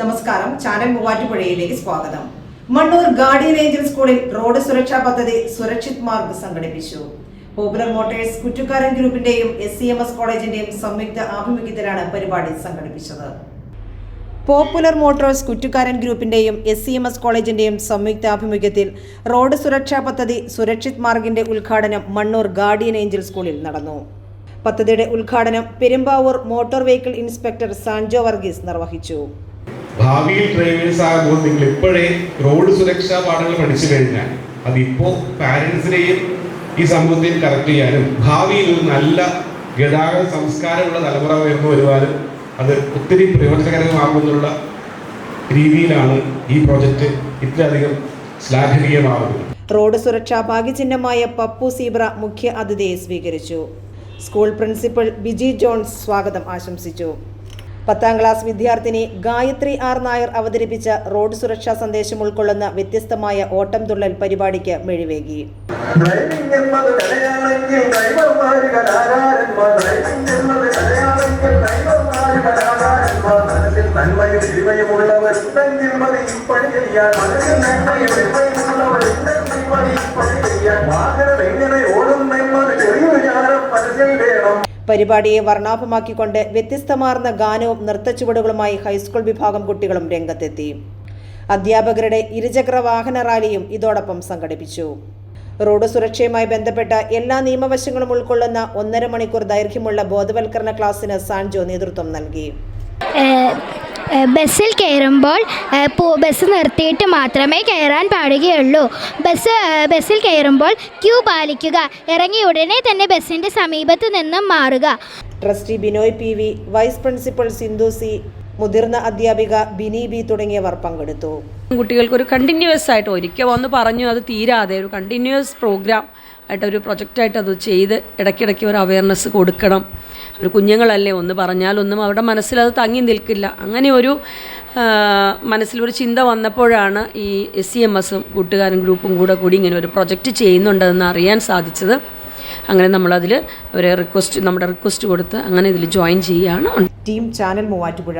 നമസ്കാരം. ചാനൽ മൂവാറ്റുപുഴയിലേക്ക് സ്വാഗതം. മണ്ണൂർ ഗാർഡിയൻ ഏഞ്ചൽ സ്കൂളിൽ റോഡ് സുരക്ഷാ പദ്ധതി സുരക്ഷിത് മാർഗ് സംഘടിപ്പിച്ചു. പോപ്പുലർ മോട്ടേഴ്സ് കുറ്റുകാരൻ ഗ്രൂപ്പിന്റെയും എസ് സി എം എസ് കോളേജിന്റെയും സംയുക്ത ആഭിമുഖ്യത്തിലാണ് പരിപാടി സംഘടിപ്പിച്ചത്. പോപ്പുലർ മോട്ടോഴ്സ് കുറ്റുകാരൻ ഗ്രൂപ്പിന്റെയും എസ് സി എം എസ് കോളേജിന്റെയും സംയുക്ത ആഭിമുഖ്യത്തിൽ റോഡ് സുരക്ഷാ പദ്ധതി സുരക്ഷിത് മാർഗിന്റെ ഉദ്ഘാടനം മണ്ണൂർ ഗാർഡിയൻ ഏഞ്ചൽ സ്കൂളിൽ നടന്നു. പദ്ധതിയുടെ ഉദ്ഘാടനം Perumbavoor motor vehicle inspector Sanjo Varghese നിർവഹിച്ചു. ഭാവിയിൽ ഡ്രൈവേഴ്സ് ആകുമ്പോൾ നിങ്ങൾ ഇപ്പോഴേ റോഡ് സുരക്ഷാ പാഠങ്ങൾ പഠിച്ചു കഴിഞ്ഞാൽ അതിപ്പോ പാരൻസിനെയും ഈ സമൂഹത്തെയും കറക്റ്റ് ചെയ്യാനും ഭാവിയിൽ ഒരു നല്ല ഗതാഗത സംസ്കാരമുള്ള തലമുറ ഉയർന്നു വരുവാനും അത് ഒത്തിരി പ്രയോജനകരമാകുമെന്നുള്ള രീതിയിലാണ് ഈ പ്രോജക്റ്റ് ഇത്രയധികം ശ്ലാഘനീയമാകുന്നത് റോഡ് സുരക്ഷാ ഭാഗ്യചിഹ്നമായ പപ്പു സീബ്ര മുഖ്യ അതിഥിയെ സ്വീകരിച്ചു. സ്കൂൾ പ്രിൻസിപ്പൽ ബിജി ജോൺസ് സ്വാഗതം ആശംസിച്ചു. പത്താം ക്ലാസ് വിദ്യാർത്ഥിനി ഗായത്രി ആർ നായർ അവതരിപ്പിച്ച റോഡ് സുരക്ഷാ സന്ദേശം ഉൾക്കൊള്ളുന്ന വ്യത്യസ്തമായ ഓട്ടം തുള്ളൽ പരിപാടിക്ക് മെഴിവേകി. പരിപാടിയെ വർണാഭമാക്കിക്കൊണ്ട് വ്യത്യസ്തമാർന്ന ഗാനവും നൃത്തച്ചുവടുകളുമായി ഹൈസ്കൂൾ വിഭാഗം കുട്ടികളും രംഗത്തെത്തി. അധ്യാപകരുടെ ഇരുചക്ര വാഹന റാലിയും ഇതോടൊപ്പം സംഘടിപ്പിച്ചു. റോഡ് സുരക്ഷയുമായി ബന്ധപ്പെട്ട എല്ലാ നിയമവശങ്ങളും ഉൾക്കൊള്ളുന്ന ഒന്നര മണിക്കൂർ ദൈർഘ്യമുള്ള ബോധവൽക്കരണ ക്ലാസ്സിന് സാൻജോ നേതൃത്വം നൽകി. ബസ്സിൽ കയറുമ്പോൾ ബസ് നിർത്തിയിട്ട് മാത്രമേ കയറാൻ പാടുകയുള്ളൂ. ബസ് ബസ്സിൽ കയറുമ്പോൾ ക്യൂ പാലിക്കുക ഇറങ്ങിയ ഉടനെ തന്നെ ബസ്സിന്റെ സമീപത്ത് നിന്നും മാറുക. Trustee Binoy P vice principal Sindhu C. മുതിർന്ന അധ്യാപിക ബിനി ബി തുടങ്ങിയവർ പങ്കെടുത്തു. കുട്ടികൾക്ക് ഒരു കണ്ടിന്യൂസ് ആയിട്ട് ഒരിക്കൽ വന്ന് പറഞ്ഞു അത് തീരാതെ ഒരു കണ്ടിന്യൂസ് പ്രോഗ്രാം ആയിട്ട് ഒരു പ്രൊജക്റ്റായിട്ട് അത് ചെയ്ത് ഇടയ്ക്കിടയ്ക്ക് ഒരു അവയർനെസ് കൊടുക്കണം. ഒരു കുഞ്ഞുങ്ങളല്ലേ ഒന്ന് പറഞ്ഞാലൊന്നും അവരുടെ മനസ്സിൽ അത് തങ്ങി നിൽക്കില്ല. അങ്ങനെ ഒരു മനസ്സിലൊരു ചിന്ത വന്നപ്പോഴാണ് ഈ എസ് സി എം എസും കൂട്ടുകാരും ഗ്രൂപ്പും കൂടെ കൂടി ഇങ്ങനെ ഒരു പ്രൊജക്റ്റ് ചെയ്യുന്നുണ്ടെന്ന് അറിയാൻ സാധിച്ചത്. അങ്ങനെ നമ്മളതിൽ ഒരു റിക്വസ്റ്റ് നമ്മുടെ റിക്വസ്റ്റ് കൊടുത്ത് അങ്ങനെ ഇതിൽ ജോയിൻ ചെയ്യുകയാണ്. Team channel Muvattupuzha.